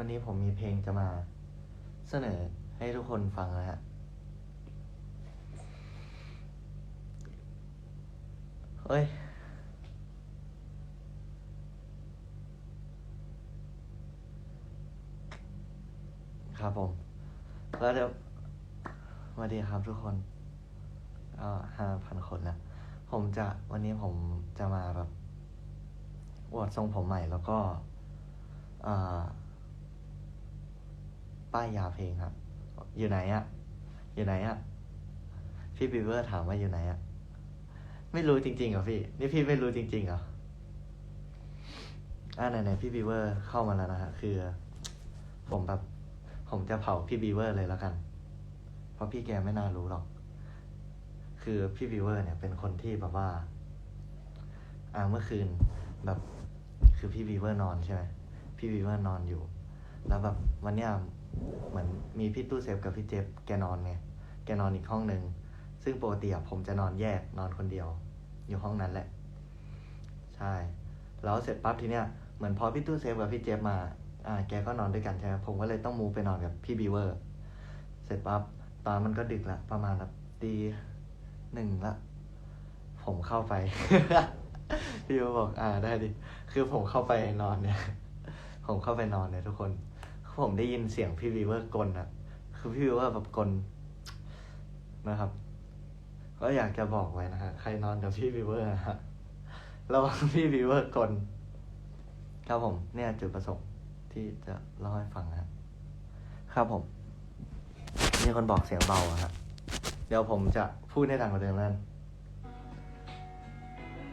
วันนี้ผมมีเพลงจะมาเสนอให้ทุกคนฟังนะฮะ เฮ้ย ครับผม แล้วเดี๋ยวสวัสดีครับทุกคนก็ห้าพันคนแล้วผมจะวันนี้ผมจะมาแบบอวดทรงผมใหม่แล้วก็ อ่า ป้ายยาเพลงครับ อยู่ไหนอะอยู่ไหนอะพี่บีเวอร์ถามว่าอยู่ไหนอะไม่รู้จริงๆเหรอพี่ นี่พี่ไม่รู้จริงๆเหรออ่าไหนๆพี่บีเวอร์เข้ามาแล้วนะฮะคือ ผมแบบ ผมจะเผาพี่บีเวอร์เลยแล้วกัน เพราะพี่แกไม่น่ารู้หรอก คือพี่บีเวอร์เนี่ยเป็นคนที่แบบว่า อ่าเมื่อคืนแบบ คือพี่บีเวอร์นอนใช่ไหมพี่บีเวอร์นอนอยู่ แล้วแบบวันเนี้ย เหมือนมีพี่ตู้เซฟกับพี่เจฟแกนอนไงแกนอนอีกห้องหนึ่งซึ่งปกติอะผมจะนอนแยกนอนคนเดียว อยู่ห้องนั้นแหละ ใช่แล้วเสร็จปั๊บทีเนี้ยเหมือนพอพี่ตู้เซฟกับพี่เจฟมาอ่าแกก็นอนด้วยกันใช่ไหมผมก็เลยต้องมูไปนอนกับพี่บีเวอร์ เสร็จปั๊บตอนมันก็ดึกละประมาณแบบตีหนึ่งละ ผมเข้าไปพี่บีเวอร์บอกอ่าได้ดิ คือผมเข้าไปนอนเนี่ย ผมเข้าไปนอนเนี่ยทุกคน ผมได้ยินเสียงพี่บีเวอร์กลนอะคือพี่บีเวอร์แบบกลนนะครับ ก็อยากจะบอกไว้นะฮะใครนอนกับพี่บีเวอร์นะฮะระวังพี่บีเวอร์กลนครับผมเนี่ยจุดประสงค์ที่จะเล่าให้ฟังนะครับผมมีคนบอกเสียงเบาอะครับเดี๋ยวผมจะพูดให้ดังกว่าเดิมนั่น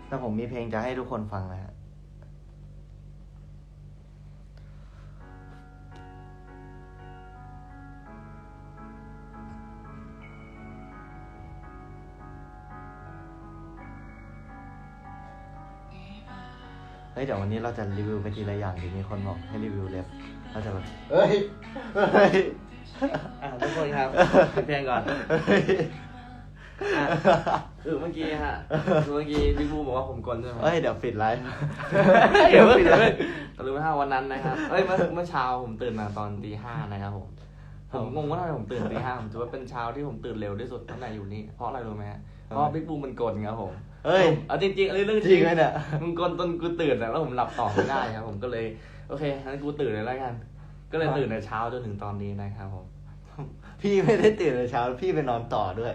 แต่ผมมีเพลงจะให้ทุกคนฟังนะฮะ เฮ้ยเดี๋ยววันนี้เราจะรีวิวไปทีละอย่างดีมีคนบอกให้รีวิวเล็บเราจะแบบเฮ้ยเฮ้ยอะทุกคนครับปิดเพลงก่อนเฮ้ยอะคือเมื่อกี้ฮะคือเมื่อกี้พี่บูบอกว่าผมกลนใช่ไหมเฮ้ยเดี๋ยวปิดไลฟ์ เดี๋ยวปิดเลยแต่รู้ไหมฮะวันนั้นนะครับเอ้ยเมื่อเมื่อเช้าผมตื่นมาตอนตีห้านะครับผม ผมงงว่าทำไมผมตื่นตีห้าผมถือว่าเป็นเช้าที่ผมตื่นเร็วที่สุดตั้งแต่อยู่นี่ เพราะอะไรรู้ไหมฮะเพราะบิ๊กบูมันกลนครับผม เฮ้ย เอาจริงๆอันนี้เรื่องจริงไหมเนี่ย มึงกลนจนกูตื่นอะแล้วผมหลับต่อไม่ได้ครับ ผมก็เลย โอเคงั้นกูตื่นเลยแล้วกัน ก็เลยตื่นในเช้าจนถึงตอนนี้นะครับผม พี่ไม่ได้ตื่นแต่เช้า พี่ไปนอนต่อด้วย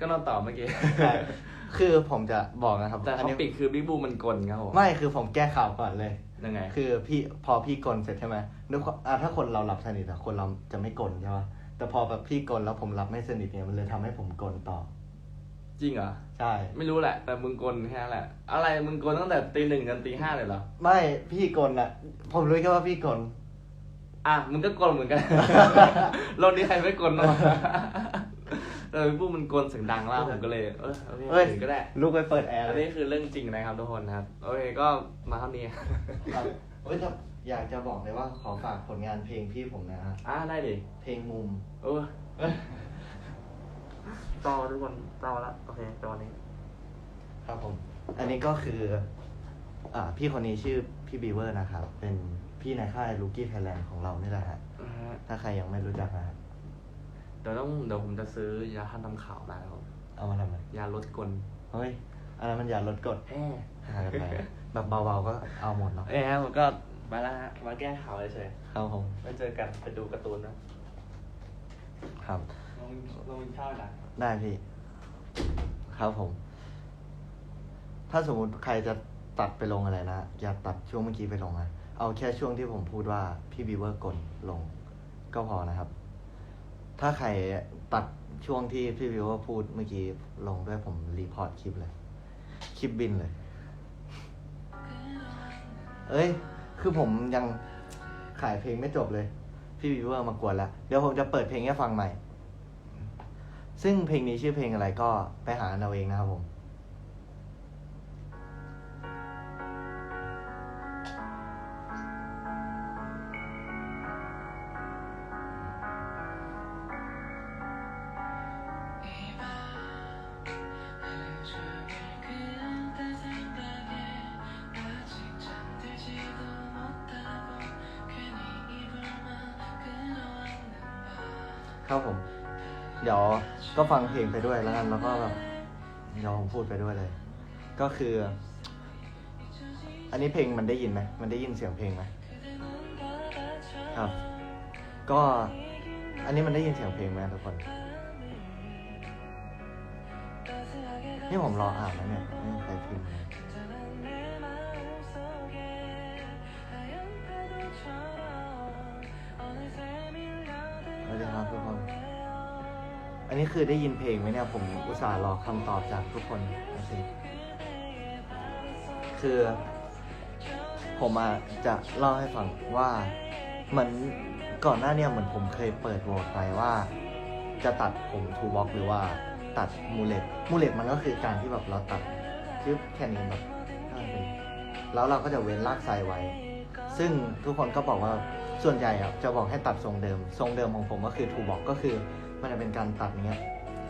ก็นอนต่อเมื่อกี้ใช่คือผมจะบอกนะครับแต่อันท็อนี้ปิกคือบิ๊กบูมันกลนครับผมไม่คือผมแก้ข่าวก่อนเลยยังไง คือพี่พอพี่กลนเสร็จใช่ไหมด้วยความอะถ้าคนเราหลับสนิทอะคนเราจะไม่กลนใช่ปะแต่พอแบบพี่กลนแล้วผมหลับไม่สนิทเนี่ยมันเลยทำให้ผมกลนต่อ จริงเหรอ ใช่ ไม่รู้แหละ แต่มึงกลแค่นั้นแหละ อะไรมึงกลตั้งแต่ตีหนึ่งจนตีห้าเลยเหรอ ไม่พี่กลอะผมรู้แค่ว่าพี่กลอะมึงก็กลเหมือนกัน โลกนี้ใครไม่กลเนาะแต่พี่บูมันกลเสียงดังมากผมก็เลย เออโอเคเฮ้ยถึงก็ได้ ลูกไปเปิดแอร์อันเลยนี้คือเรื่องจริงนะครับทุกคนนะครับ โอเคก็มาเท่านี้ ครับเฮ้ยแต่อยากจะบอกเลยว่าขอฝากผลงานเพลงพี่ผมนะฮะอะได้ดิเพลงมุม เออต่อ ทุกคนต่อละโอเคตอนนี้ ครับผม อันนี้ก็คืออ่าพี่คนนี้ชื่อพี่บีเวอร์นะครับ เป็นพี่ในค่ายลูกี้ไทยแลนด์ของเรานี่แหละฮะ นะฮะถ้าใครยังไม่รู้จักนะฮะเดี๋ยวต้องเดี๋ยวผมจะซื้อยาทำข่าวมาแล้วเอามาทำไมยาลดกลเฮ้ยอันนั้นมันอย่าลดกดแอ่หากันไปแบบเบาๆก็เอาหมดเนาะเอ้ยครับผมก็มาแล้วฮะมาแก้ข่าวเฉยครับผมๆไม่เจอกันไปดูการ์ตูนนะครับ ลงลงข้าวนะได้พี่ ครับผม ถ้าสมมุติใครจะตัดไปลงอะไรนะ อย่าตัดช่วงเมื่อกี้ไปลงนะ เอาแค่ช่วงที่ผมพูดว่าพี่บีเวอร์กดลง ก็พอนะครับ ถ้าใครตัดช่วงที่พี่บีเวอร์พูดเมื่อกี้ลงด้วยผมรีพอร์ตคลิปเลย คลิปบินเลย เอ้ย คือผมยังขายเพลงไม่จบเลย พี่บีเวอร์มากวนแล้ว เดี๋ยวผมจะเปิดเพลงให้ฟังใหม่ ซึ่งเพลงนี้ชื่อเพลงอะไรก็ไปหาเอาเองนะครับผม그ครับผม เดี๋ยวก็ฟังเพลงไปด้วยแล้วกันแล้วก็แบบเดี๋ยวผมพูดไปด้วยเลย ก็คือ อันนี้เพลงมันได้ยินไหมมันได้ยินเสียงเพลงไหมครับ ก็อันนี้มันได้ยินเสียงเพลงไหมทุกคน นี่ผมรออ่านแล้วเนี่ยไม่ใครพิมพ์เลยสวัสดีครับทุกคน อันนี้คือได้ยินเพลงไหมเนี่ย ผมอุตส่าห์รอคำตอบจากทุกคนนะสิคือ ผมอะจะเล่าให้ฟังว่าเหมือนก่อนหน้าเนี่ยเหมือนผมเคยเปิดโหวตไปว่า จะตัดผมทูบ็อกหรือว่าตัดมูเล็ตมูเล็ตมันก็คือการที่แบบเราตัดคือแค่นี้แบบแล้วเราก็จะเว้นลากไซไว้ ซึ่งทุกคนก็บอกว่าส่วนใหญ่อะจะบอกให้ตัดทรงเดิม ทรงเดิมของผมก็คือทูบ็อกก็คือ มันจะเป็นการตัดอย่างเงี้ย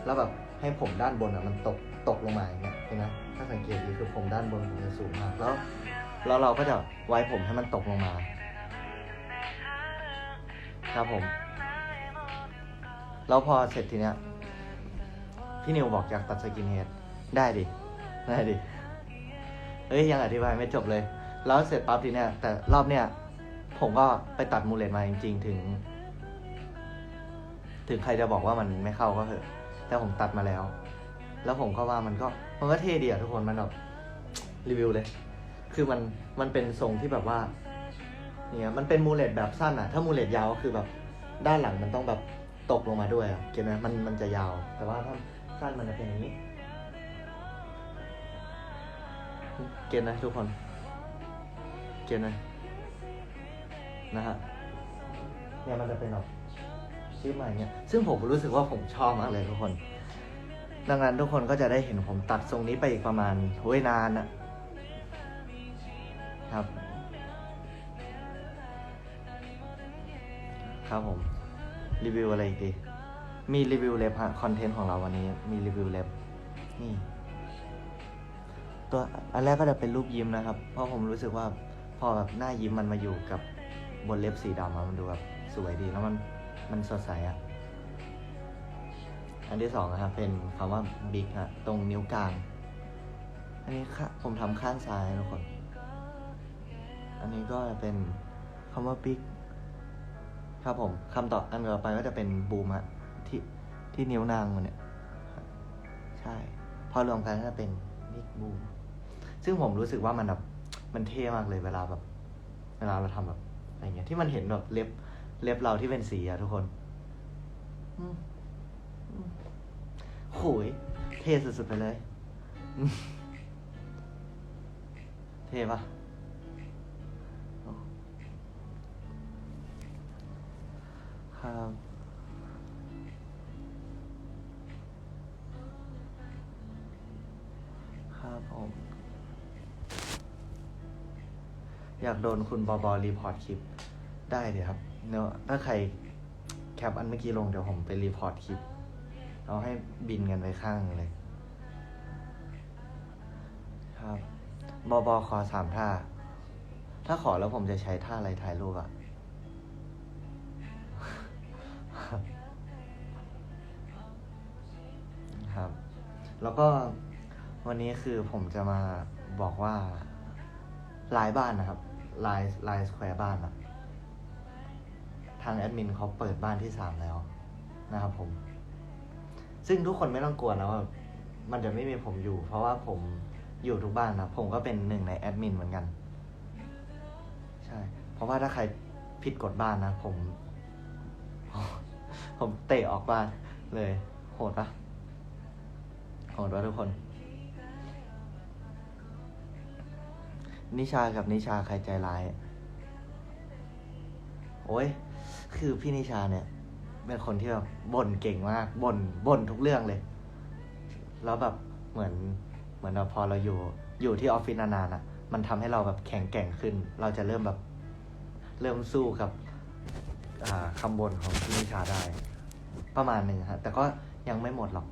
แล้วแบบให้ผมด้านบนอะมันตกตกลงมาอย่างเงี้ยเห็นไหมถ้าสังเกตดีคือผมด้านบนผมจะสูงมาก แล้วแล้วเราก็จะไว้ผมให้มันตกลงมา ครับผม แล้วพอเสร็จทีเนี้ย พี่นิวบอกอยากตัดสกินเฮดได้ดิ ได้ดิเฮ้ยยังอธิบายไม่จบเลย แล้วเสร็จปั๊บทีเนี้ยแต่รอบเนี้ยผมก็ไปตัดมูเลตมาจริง ๆ ถึง ถึงใครจะบอกว่ามันไม่เข้าก็เถอะ แต่ผมตัดมาแล้ว แล้วผมก็ว่ามันก็มันก็เท่ดีอะทุกคนมันแบบรีวิวเลย คือมันมันเป็นทรงที่แบบว่า เนี่ยมันเป็นมูเลตแบบสั้นอะถ้ามูเลตยาวก็คือแบบด้านหลังมันต้องแบบตกลงมาด้วยอะเก็ตไหมมันมันจะยาว แต่ว่าถ้าสั้นมันจะเป็นอย่างนี้ เก็ตนะทุกคน เก็ตนะนะฮะเนี่ยมันจะเป็นแบบ ชื่อใหม่เนี่ย ซึ่งผมรู้สึกว่าผมชอบมากเลยทุกคน ดังนั้นทุกคนก็จะได้เห็นผมตัดทรงนี้ไปอีกประมาณโอ้ยนานอะครับ ครับผม รีวิวอะไรอีกดี มีรีวิวเล็บฮะคอนเทนต์ของเราวันนี้ มีรีวิวเล็บ นี่ ตัวอันแรกก็จะเป็นรูปยิ้มนะครับ เพราะผมรู้สึกว่าพอแบบหน้ายิ้มมันมาอยู่กับบนเล็บสีดำมันดูแบบสวยดีแล้วมัน มันสดใสอะอันที่สองนะครับ เป็นคำว่าบิ๊กฮะตรงนิ้วกลาง อันนี้ค่ะผมทำข้างซ้ายทุกคน อันนี้ก็เป็นคำว่าบิ๊กครับผมคำต่ออันต่อไปก็จะเป็นบูมฮะที่ที่นิ้วนางมันเนี่ย ใช่ พอรวมกันก็จะเป็นบิ๊กบูมซึ่งผมรู้สึกว่ามันแบบมันเท่มากเลยเวลาแบบ เวลาเราทำแบบอะไรเงี้ยที่มันเห็นแบบเล็บ เล็บเราที่เป็นสีอะทุกคนอืมอืมโหยเท่สุด ๆ ไปเลยอืมเท่ปะโอ้ครับครับผม อยากโดนคุณบอบอรีพอร์ตคลิป ได้เดี๋ยวครับ เนาะถ้าใครแคปอันเมื่อกี้ลงเดี๋ยวผมไปรีพอร์ตคลิป เอาให้บินกันไปข้างเลย ครับบอบอขอสามท่า ถ้าขอแล้วผมจะใช้ท่าอะไรถ่ายรูปอะครับ แล้วก็วันนี้คือผมจะมาบอกว่าลน์บ้านนะครับลน์ไลน์สแควร์บ้านอะ ทางแอดมินเขาเปิดบ้านที่สามแล้วนะครับผม ซึ่งทุกคนไม่ต้องกลัวนะว่ามันจะไม่มีผมอยู่ เพราะว่าผมอยู่ทุกบ้านนะผมก็เป็นหนึ่งในแอดมินเหมือนกัน ใช่ เพราะว่าถ้าใครผิดกฎบ้านนะผม ผมเตะออกบ้านเลย โหดปะโหดปะทุกคน นิชากับนิชาใครใจร้าย โอ้ย คือพี่นิชาเนี่ย เป็นคนที่แบบบ่นเก่งมากบ่นบ่นทุกเรื่องเลย แล้วแบบเหมือนเหมือนแบบพอเราอยู่ อยู่ที่ออฟฟิศนานๆอะ มันทำให้เราแบบแข็งแกร่งขึ้น เราจะเริ่มแบบ เริ่มสู้กับอ่าคำบ่นของพี่นิชาได้ ประมาณหนึ่งฮะ แต่ก็ยังไม่หมดหรอก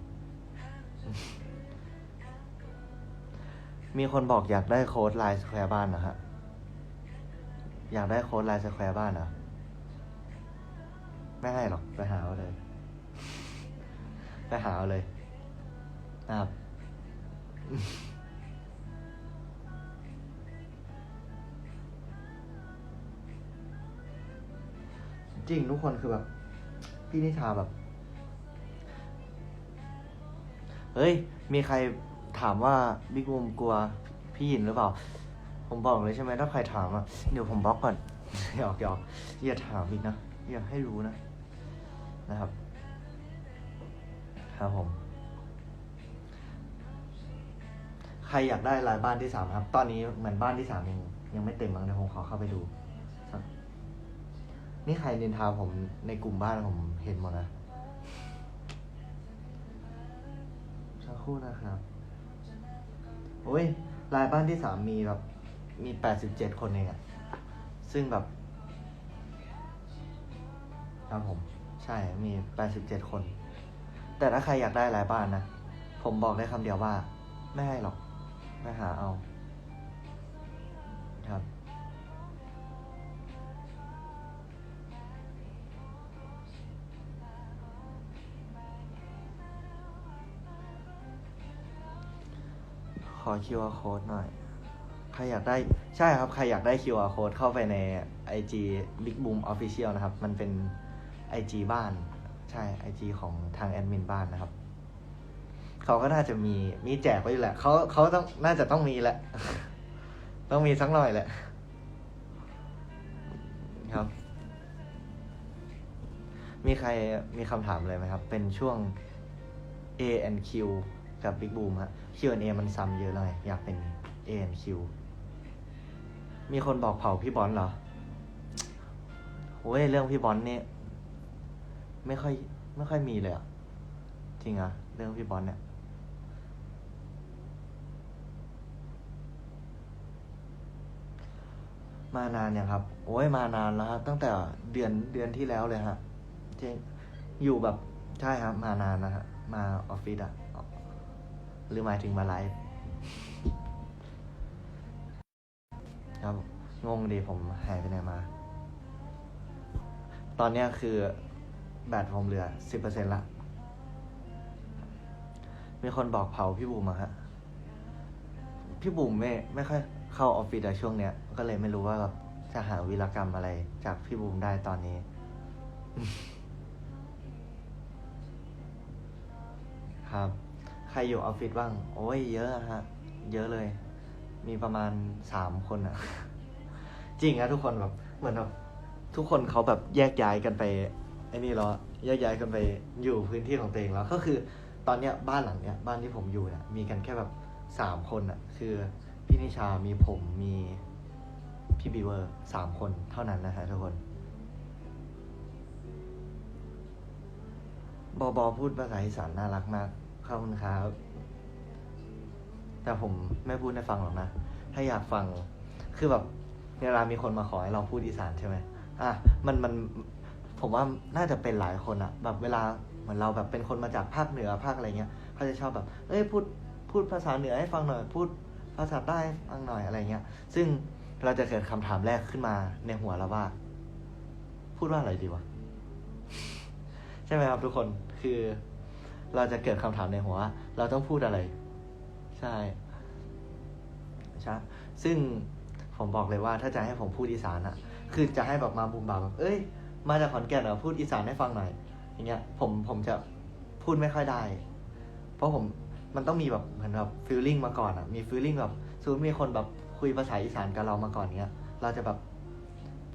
มีคนบอกอยากได้โค้ดไลน์สแควร์บ้านนะฮะ อยากได้โค้ดไลน์สแควร์บ้านเหรอ ไม่ให้หรอกไปหาเอาเลย ไปหาเอาเลยนะครับจริงทุกคนคือแบบ พี่นิชาแบบ เฮ้ย มีใครถามว่าบิ๊กบูมกลัวพี่หยินหรือเปล่า ผมบอกเลยใช่ไหมถ้าใครถามอะ เดี๋ยวผมบล็อกก่อนหยอกหยอกอย่าถามอีกนะ อย่าให้รู้นะ นะครับ ครับผม ใครอยากได้ลายบ้านที่สามครับ ตอนนี้เหมือนบ้านที่สามยังยังไม่เต็มมั้งเดี๋ยวผมขอเข้าไปดูสักนี่ใครนินทาผมในกลุ่มบ้านผมเห็นหมดนะสักครู่นะครับโอ้ยลายบ้านที่สามมีแบบมีแปดสิบเจ็ดคนเองอะซึ่งแบบครับผม ใช่มีแปดสิบเจ็ดคน แต่ถ้าใครอยากได้หลายบ้านนะ ผมบอกได้คำเดียวว่า ไม่ให้หรอก ไม่หาเอา ครับ ขอ QR code หน่อย ใครอยากได้ ใช่ครับ ใครอยากได้ QR code เข้าไปใน IG Big Boom Official นะครับ มันเป็น IG บ้าน ใช่ IG ของทางแอดมินบ้านนะครับ เขาก็น่าจะมีมีแจกไว้อยู่แหละเขาเขาต้องน่าจะต้องมีแหละ ต้องมีสักหน่อยแหละ ครับ มีใครมีคำถามอะไรไหมครับ เป็นช่วง A and Q กับ Big Boom ฮะ Q&A มันซ้ำเยอะเลย อยากเป็น A and Q มีคนบอกเผาพี่บอลเหรอโอ้ยเรื่องพี่บอลเนี่ย ไม่ค่อย ไม่ค่อยมีเลยอะจริงอะเรื่องพี่บอลเนี่ย มานานยังครับ โอ้ยมานานแล้วครับตั้งแต่เดือนเดือนที่แล้วเลยฮะจริงอยู่แบบใช่ครับ มานานนะฮะมาออฟฟิศอะหรือหมายถึงมาไลฟ์ครับงงดีผมหายไปไหนมา ตอนนี้คือ แบตผมเหลือสิบเปอร์เซ็นต์ละ มีคนบอกเผาพี่บูมอะฮะ พี่บุ๋มไม่ไม่ค่อยเข้าออฟฟิศอะช่วงเนี้ย ก็เลยไม่รู้ว่าแบบจะหาวีรกรรมอะไรจากพี่บุ๋มได้ตอนนี้ ครับ ใครอยู่ออฟฟิศบ้าง โอ้ยเยอะอะฮะ เยอะเลย มีประมาณสามคนอะจริงนะทุกคนแบบ เหมือนแบบทุกคนเขาแบบแยกย้ายกันไป ไอ้นี่แล้วแยกย้ายกันไปอยู่พื้นที่ของตัวเองแล้ว ก็คือตอนเนี้ยบ้านหลังเนี้ยบ้านที่ผมอยู่เนี่ยมีกันแค่แบบสามคนอะคือพี่นิชามีผมมีพี่บีเวอร์สามคนเท่านั้นนะฮะทุกคนบอบอพูดภาษาอีสานน่ารักมากขอบคุณครับ แต่ผมไม่พูดให้ฟังหรอกนะ ถ้าอยากฟัง คือแบบเวลามีคนมาขอให้เราพูดอีสานใช่ไหมอะ มันมัน ผมว่าน่าจะเป็นหลายคนอะแบบเวลาเหมือนเราแบบเป็นคนมาจากภาคเหนือภาคอะไรเงี้ยเขาจะชอบแบบเอ้ยพูดพูดภาษาเหนือให้ฟังหน่อยพูดภาษาใต้ฟังหน่อยอะไรเงี้ย ซึ่งเราจะเกิดคำถามแรกขึ้นมาในหัวเราว่า พูดว่าอะไรดีวะใช่ไหมครับทุกคนคือ เราจะเกิดคำถามในหัวว่าเราต้องพูดอะไร ใช่ใช่ซึ่งผมบอกเลยว่าถ้าจะให้ผมพูดอีสานอะคือจะให้แบบมาบุมบ่าแบบเอ้ย มาจากขอนแก่นเหรอพูดอีสานให้ฟังหน่อย อย่างเงี้ย ผมผมจะพูดไม่ค่อยได้ เพราะผมมันต้องมีแบบเหมือนแบบฟีลลิ่งมาก่อนอะมีฟีลลิ่งแบบสมมติมีคนแบบคุยภาษาอีสานกับเรามาก่อนเงี้ย เราจะแบบ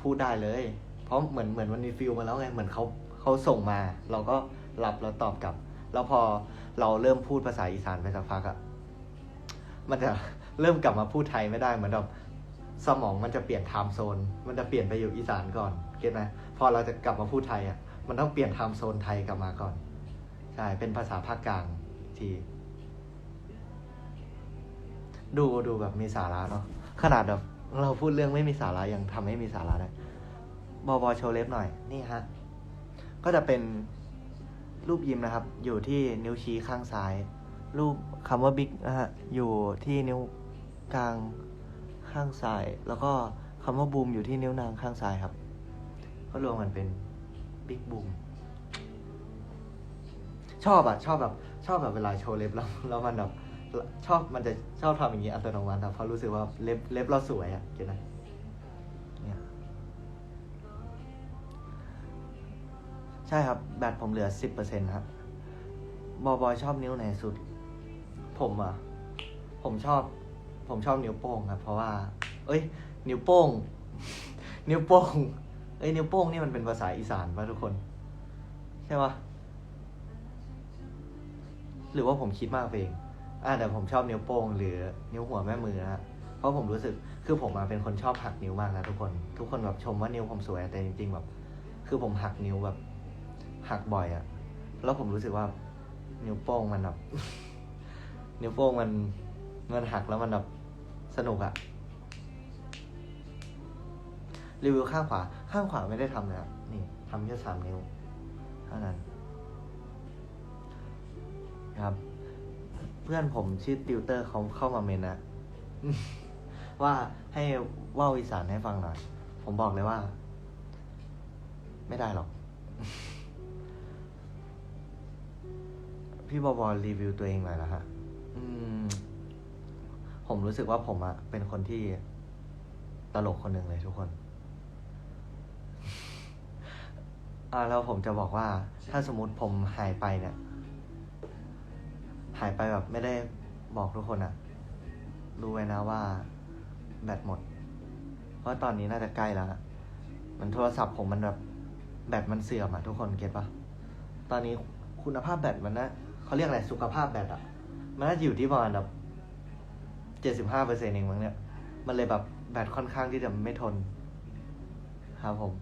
พูดได้เลย เพราะเหมือนเหมือนมันมีฟีลมาแล้วไง เหมือนเขาเขาส่งมา เราก็รับแล้วตอบกลับ แล้วพอเราเริ่มพูดภาษาอีสานไปสักพักอะมันจะเริ่มกลับมาพูดไทยไม่ได้เหมือนแบบสมองมันจะเปลี่ยนไทม์โซน มันจะเปลี่ยนไปอยู่อีสานก่อน เก็ตไหมพอเราจะกลับมาพูดไทยอะมันต้องเปลี่ยนไทม์โซนไทยกลับมาก่อนใช่เป็นภาษาภาคกลางทีดูดูแบบมีสาระเนาะขนาดแบบเราพูดเรื่องไม่มีสาระยังทำให้มีสาระได้บอบอโชว์เล็บหน่อย นี่ฮะ ก็จะเป็นรูปยิ้มนะครับ อยู่ที่นิ้วชี้ข้างซ้าย รูปคำว่าบิ๊กนะฮะ อยู่ที่นิ้วกลางข้างซ้าย แล้วก็คำว่าบูมอยู่ที่นิ้วนางข้างซ้ายครับ ก็รวมกันเป็นบิ๊กบูมชอบอะชอบแบบ ชอบแบบเวลาโชว์เล็บแล้วแล้วมันแบบชอบมันจะชอบทำอย่างนี้อัตโนมัติอะเพราะรู้สึกว่าเล็บเล็บเราสวยอะเก็ตนะเนี่ยใช่ครับ แบตผมเหลือสิบเปอร์เซ็นต์ครับบอบอยชอบนิ้วไหนสุด ผมอะผมชอบ ผมชอบนิ้วโป้งครับ เพราะว่า เอ้ย นิ้วโป้ง นิ้วโป้ง เอ้ยนิ้วโป้งนี่มันเป็นภาษาอีสานป่ะทุกคน ใช่ปะหรือว่าผมคิดมากไปเองอ่าแต่ผมชอบนิ้วโป้งหรือนิ้วหัวแม่มือนะฮะเพราะผมรู้สึกคือผมมาเป็นคนชอบหักนิ้วมากนะทุกคน ทุกคนแบบชมว่านิ้วผมสวยแต่จริงๆแบบ คือผมหักนิ้วแบบ หักบ่อยอะแล้วผมรู้สึกว่า นิ้วโป้งมันแบบนิ้วโป้งมันมันหักแล้วมันแบบสนุกอะรีวิวข้างขวา ข้างขวาไม่ได้ทำนะครับนี่ทำแค่สามนิ้วเท่านั้นครับ เพื่อนผมชื่อติวเตอร์เขาเข้ามาเมนนะว่าให้ว่าอีสานให้ฟังหน่อย ผมบอกเลยว่า ไม่ได้หรอก พี่บอบอรีวิวตัวเองหน่อยละฮะผมรู้สึกว่าผมอะเป็นคนที่ตลกคนหนึ่งเลยทุกคน อ่าแล้วผมจะบอกว่าถ้าสมมติผมหายไปเนี่ย หายไปแบบไม่ได้บอกทุกคนอะรู้ไว้นะว่าแบตหมด เพราะตอนนี้น่าจะใกล้แล้วอะมันโทรศัพท์ผมมันแบบแบตมันเสื่อมอะทุกคนเก็ตปะตอนนี้คุณภาพแบตมันนะเขาเรียกอะไรสุขภาพแบตอะมันน่าจะอยู่ที่ประมาณแบบเจ็ดสิบห้าเปอร์เซ็นต์เองมั้งเนี่ย มันเลยแบบแบตค่อนข้างที่จะไม่ทน ครับผม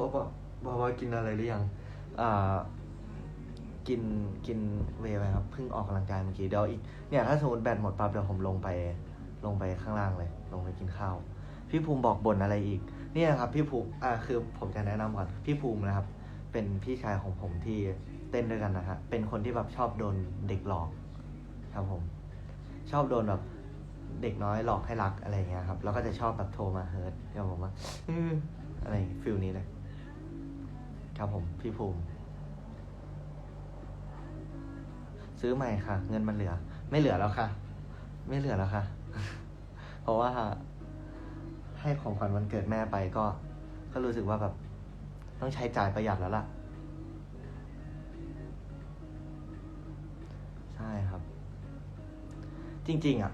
บอกว่าบอกว่ากินอะไรหรือยังอ่ากินกินเวย์ไหมครับเพิ่งออกกำลังกายเมื่อกี้เดี๋ยวอีกเนี่ยถ้าสมมติแบตหมดปั๊บเดี๋ยวผมลงไปลงไปข้างล่างเลย ลงไปกินข้าว พี่ภูมิบอกบ่นอะไรอีก เนี่ยครับพี่ภูมิอ่าคือผมจะแนะนำก่อนพี่ภูมินะครับ เป็นพี่ชายของผมที่เต้นด้วยกันนะฮะเป็นคนที่แบบชอบโดนเด็กหลอกครับผม ชอบโดนแบบเด็กน้อยหลอกให้รักอะไรอย่างเงี้ยครับแล้วก็จะชอบแบบโทรมาเฮิร์ตเดี๋ยวผมว่าอืออะไรฟิลนี้เลย ครับผม พี่ภูมิ ซื้อใหม่ค่ะ เงินมันเหลือ ไม่เหลือแล้วค่ะ ไม่เหลือแล้วค่ะ เพราะว่า ให้ของขวัญวันเกิดแม่ไปก็ ก็รู้สึกว่าแบบ ต้องใช้จ่ายประหยัดแล้วล่ะ ใช่ครับ จริง ๆ อะ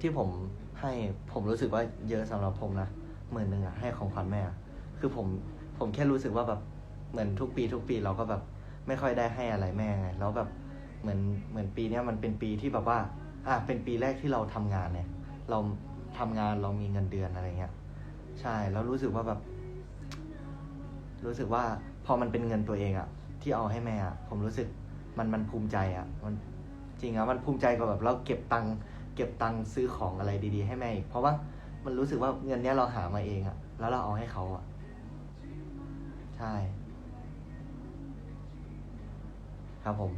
ที่ผมให้ผมรู้สึกว่าเยอะสำหรับผมนะหมื่นหนึ่งอะให้ของขวัญแม่อะคือผม ผมแค่รู้สึกว่าแบบเหมือนทุกปีทุกปีเราก็แบบไม่ค่อยได้ให้อะไรแม่ไงแล้วแบบเหมือนเหมือนปีเนี้ยมันเป็นปีที่แบบว่าอะเป็นปีแรกที่เราทำงานเนี่ย เราทำงานเรามีเงินเดือนอะไรเงี้ยใช่แล้วรู้สึกว่าแบบ รู้สึกว่าพอมันเป็นเงินตัวเองอะที่เอาให้แม่อะผมรู้สึกมันมันภูมิใจอะมันจริงอะมันภูมิใจกว่าแบบเราเก็บตังค์เก็บตังค์ซื้อของอะไรดี ๆ ให้แม่อีกเพราะว่ามันรู้สึกว่าเงินเนี้ยเราหามาเองอะแล้วเราเอาให้เขาอะ ใช่ ครับผม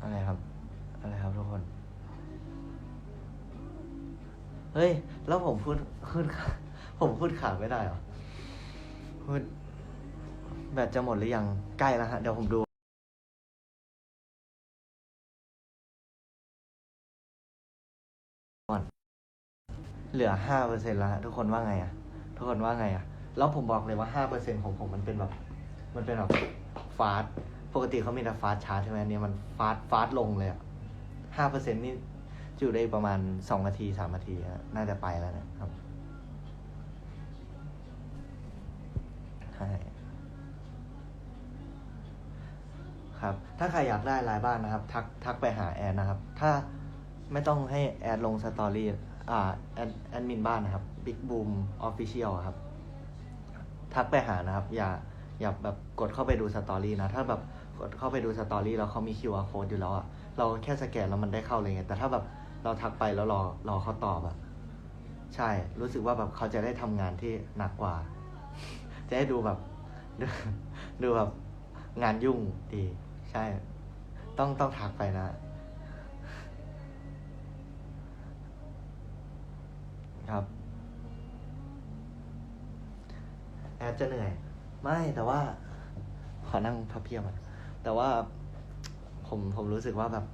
อะไรครับ อะไรครับทุกคน เฮ้ย แล้วผมพูดพูดผมพูดขาดไม่ได้เหรอพูดแบตจะหมดหรือยัง ใกล้แล้วฮะ เดี๋ยวผมดู เหลือห้าเปอร์เซ็นแล้วฮะทุกคนว่าไงอะทุกคนว่าไงอะแล้วผมบอกเลยว่าห้าเปอร์เซ็นต์ของผมมันเป็นแบบ มันเป็นแบบฟาสปกติเขามีแต่ฟาสชาร์จใช่ไหมอันเนี่ยมันฟาสฟาสลงเลยอะห้าเปอร์เซ็นต์นี่จะอยู่ได้ประมาณสองนาทีสามนาทีน่าจะไปแล้วนะครับใช่ครับ ถ้าใครอยากได้ลายบ้านนะครับ ทักทักไปหาแอนนะครับ ถ้าไม่ต้องให้แอดลงสตอรี่ อ่าแอดแอดมินบ้านนะครับ Big Boom Official ครับ ทักไปหานะครับ อย่าอย่าแบบกดเข้าไปดูสตอรี่นะ ถ้าแบบกดเข้าไปดูสตอรี่แล้วเขามี QR code อยู่แล้วอะเราแค่สแกนแล้วมันได้เข้าเลยไงแต่ถ้าแบบเราทักไปแล้วรอรอเขาตอบอะใช่ รู้สึกว่าแบบเขาจะได้ทำงานที่หนักกว่า จะให้ดูแบบดดูแบบงานยุ่งดี ใช่ ต้องต้องทักไปนะ ครับ แอดจะเหนื่อย ไม่แต่ว่า ขอนั่งพับเพียบอะแต่ว่าผมผมรู้สึกว่าแบบ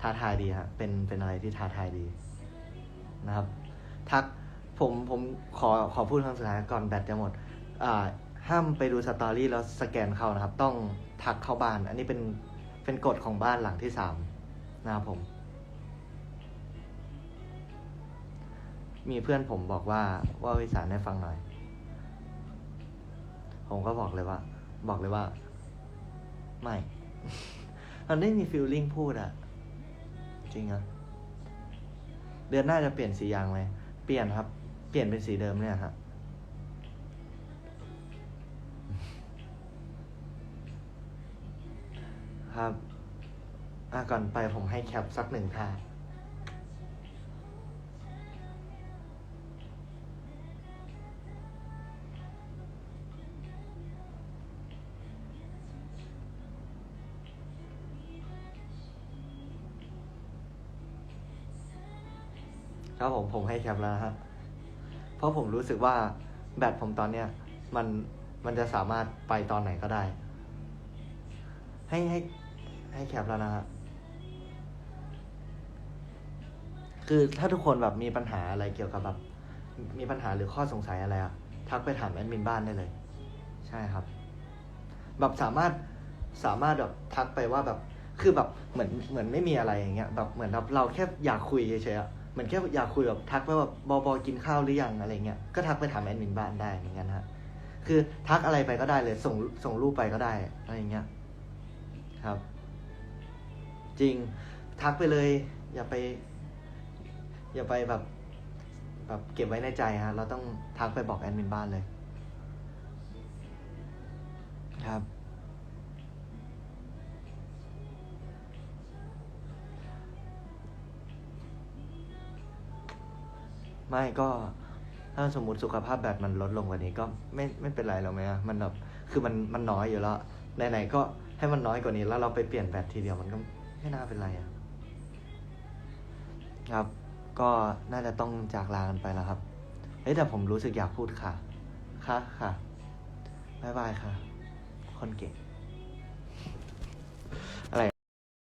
ท้าทายดีฮะเป็นเป็นอะไรที่ท้าทายดีนะครับ ทักผมผมขอขอพูดครั้งสุดท้ายก่อนแบตจะหมด อ่า ห้ามไปดูสตอรี่แล้วสแกนเข้านะครับ ต้องทักเข้าบ้าน อันนี้เป็นเป็นกฎของบ้านหลังที่สามนะครับผม มีเพื่อนผมบอกว่าว่าวิสานให้ฟังหน่อย ผมก็บอกเลยว่า บอกเลยว่า ไม่ มันไม่มีฟิลลิ่งพูดอะจริงอะเดือนหน้าจะเปลี่ยนสียางไหมเปลี่ยนครับ เปลี่ยนเป็นสีเดิมเนี่ยฮะครับ อะก่อนไปผมให้แคปสักหนึ่งท่า ครับผมผมให้แคปแล้วฮะเพราะผมรู้สึกว่าแบตผมตอนเนี้ยมันมันจะสามารถไปตอนไหนก็ได้ ให้ให้ให้แคปแล้วนะฮะคือถ้าทุกคนแบบมีปัญหาอะไรเกี่ยวกับแบบมีปัญหาหรือข้อสงสัยอะไรอะทักไปถามแอดมินบ้านได้เลย ใช่ครับ แบบสามารถสามารถแบบทักไปว่าแบบคือแบบเหมือนเหมือนไม่มีอะไรอย่างเงี้ยแบบเหมือนแบบเราแค่อยากคุยเฉยๆอะ เหมือนแค่อยากคุยแบบทักไปแบบบอบอกินข้าวหรือยังอะไรเงี้ยก็ทักไปถามแอดมินบ้านได้เหมือนกันฮะคือทักอะไรไปก็ได้เลยส่งส่งรูปไปก็ได้อะไรเงี้ยครับ จริงทักไปเลย อย่าไป อย่าไปแบบ แบบเก็บไว้ในใจฮะเราต้องทักไปบอกแอดมินบ้านเลย ครับ ไม่ก็ถ้าสมมติสุขภาพแบตมันลดลงกว่านี้ก็ไม่ไม่เป็นไรหรอกไหมอะมันแบบคือมันมันน้อยอยู่แล้วไหนๆก็ให้มันน้อยกว่านี้แล้วเราไปเปลี่ยนแบตทีเดียวมันก็ไม่น่าเป็นไรอะครับ ก็น่าจะต้องจากลากันไปแล้วครับเฮ้แต่ผมรู้สึกอยากพูดค่ะ ค่ะค่ะบายบายค่ะ คนเก่งอะไร